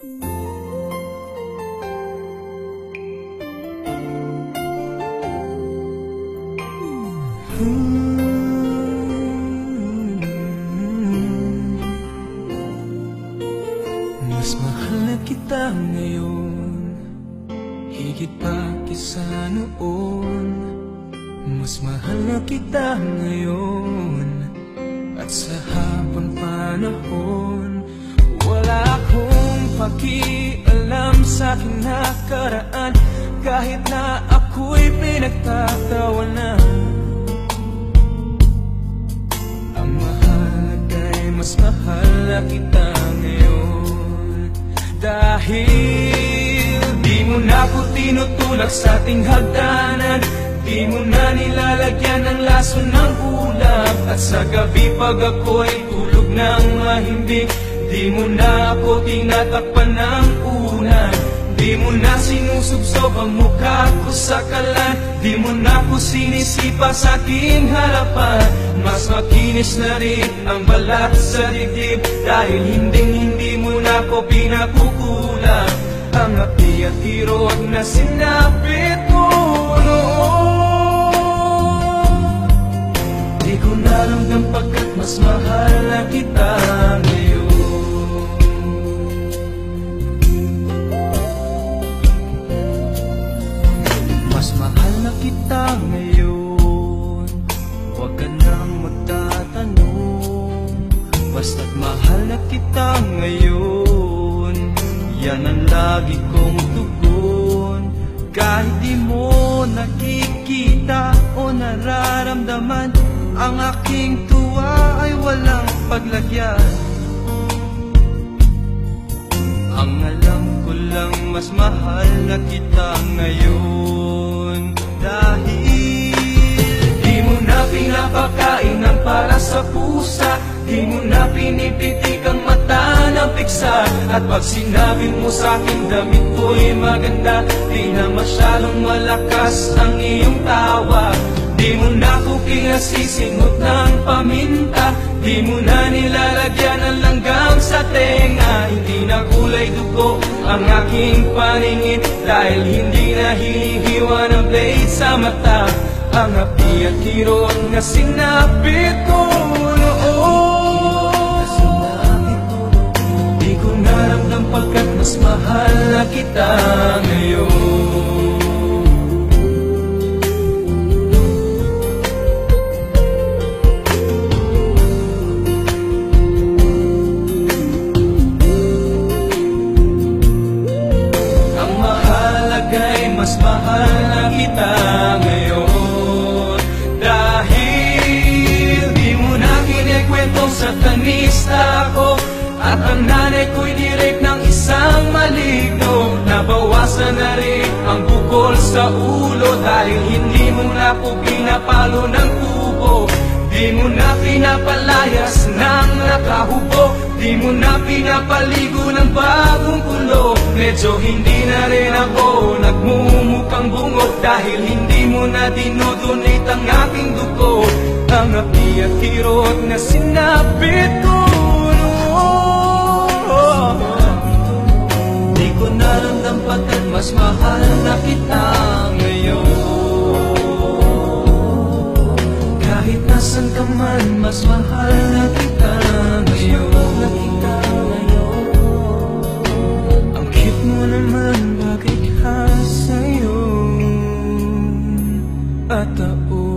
Mas mahal kita ngayon Higit pa kisa noon. Mas mahal na kita ngayon At sa habang panahon Wala akong pakialam sa kinakaraan Kahit na ako'y pinagtatawanan Ang mahalaga mas mahal kita ngayon. Dahil di mo na ako tinutulak sa ating hagdanan Di mo na nilalagyan ng laso ng ulap At sa gabi pag ako'y tulog ng mahimbing Di mo na ako tinatakpan ng unan. Di mo na sinusubsob ang mukha ko sa kalan. Di mo na ako sinisipa sa aking harapan. Mas makinis na rin ang balat sa dibdib. Dahil hindi hindi mo na ako pinakukulang Ang api at hirot na sinapit Yan ang lagi kong tugon. Kahit di mo nakikita o nararamdaman Ang aking tuwa ay walang paglagyan. Ang alam ko lang mas mahal na kita ngayon. Dahil Di mo na pinapakain ng para sa pusa Di mo na pinipitik ang piksa At pag sinabi mo sa akin damit ko'y maganda. Di na masyadong malakas ang iyong tawa Di mo na ako pinasisingot ng paminta. Di mo na nilalagyan ng langgam sa tenga. Hindi na kulay dugo ang aking paningin Dahil hindi na hinihiwa ng blade sa mata. Ang api at kirot na sinapit ko mas mahal na kita ngayon. Ang mahalaga ay mas mahal kita ngayon. Dahil di mo na kinikwento sa tanista ko At nanay ko'y direk ng maligno Nabawasan na rin ang bukol sa ulo Dahil hindi mo na po pinapalo ng kubo Di mo na pinapalayas ng nakahubo. Di mo na pinapaligo ng bagong kulo Medyo hindi na rin ako nagmumukhang bungot Dahil hindi mo na dinodonate ang aking dugo. Ang api at kirot na sinapit ataúde.